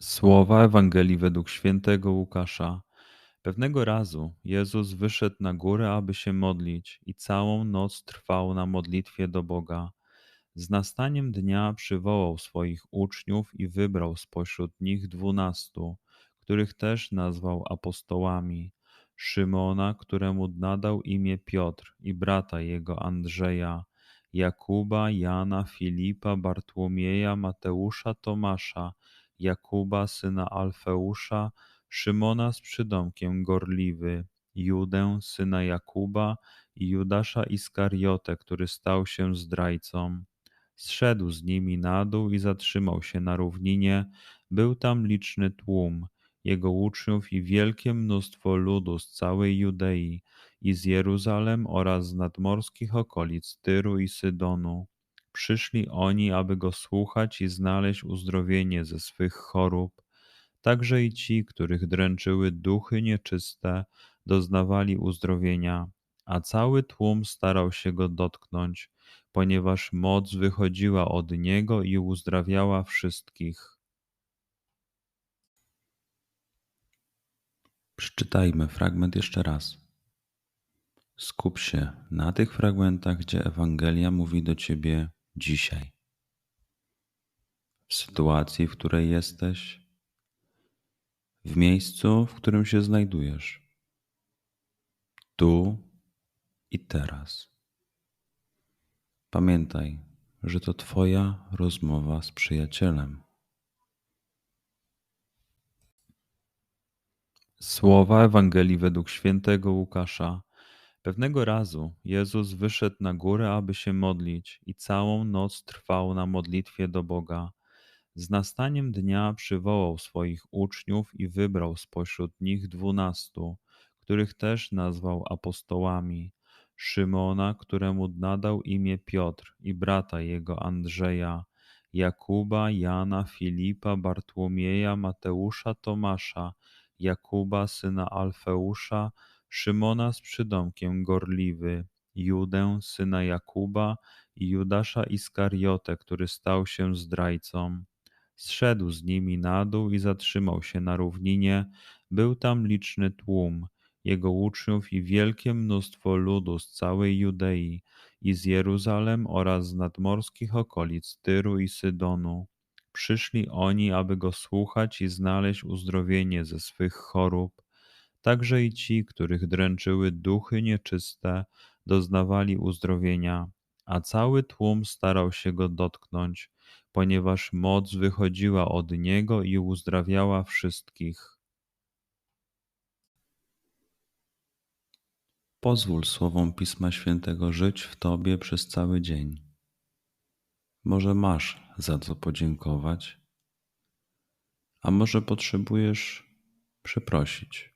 Słowa Ewangelii według świętego Łukasza. Pewnego razu Jezus wyszedł na górę, aby się modlić, i całą noc trwał na modlitwie do Boga. Z nastaniem dnia przywołał swoich uczniów i wybrał spośród nich dwunastu, których też nazwał apostołami. Szymona, któremu nadał imię Piotr, i brata jego Andrzeja, Jakuba, Jana, Filipa, Bartłomieja, Mateusza, Tomasza Jakuba syna Alfeusza, Szymona z przydomkiem Gorliwy, Judę syna Jakuba i Judasza Iskariotę, który stał się zdrajcą. Zszedł z nimi na dół i zatrzymał się na równinie. Był tam liczny tłum, jego uczniów i wielkie mnóstwo ludu z całej Judei i z Jeruzalem oraz z nadmorskich okolic Tyru i Sydonu. Przyszli oni, aby go słuchać i znaleźć uzdrowienie ze swych chorób. Także i ci, których dręczyły duchy nieczyste, doznawali uzdrowienia, a cały tłum starał się go dotknąć, ponieważ moc wychodziła od niego i uzdrawiała wszystkich. Przeczytajmy fragment jeszcze raz. Skup się na tych fragmentach, gdzie Ewangelia mówi do ciebie dzisiaj, w sytuacji, w której jesteś, w miejscu, w którym się znajdujesz, tu i teraz. Pamiętaj, że to Twoja rozmowa z przyjacielem. Słowa Ewangelii według świętego Łukasza Pewnego razu Jezus wyszedł na górę, aby się modlić, i całą noc trwał na modlitwie do Boga. Z nastaniem dnia przywołał swoich uczniów i wybrał spośród nich dwunastu, których też nazwał apostołami. Szymona, któremu nadał imię Piotr, i brata jego Andrzeja, Jakuba, Jana, Filipa, Bartłomieja, Mateusza, Tomasza, Jakuba, syna Alfeusza, Szymona z przydomkiem Gorliwy, Judę syna Jakuba i Judasza Iskariotę, który stał się zdrajcą. Zszedł z nimi na dół i zatrzymał się na równinie. Był tam liczny tłum, jego uczniów i wielkie mnóstwo ludu z całej Judei i z Jeruzalem oraz z nadmorskich okolic Tyru i Sydonu. Przyszli oni, aby go słuchać i znaleźć uzdrowienie ze swych chorób. Także i ci, których dręczyły duchy nieczyste, doznawali uzdrowienia, a cały tłum starał się go dotknąć, ponieważ moc wychodziła od niego i uzdrawiała wszystkich. Pozwól słowom Pisma Świętego żyć w Tobie przez cały dzień. Może masz za co podziękować, a może potrzebujesz przeprosić.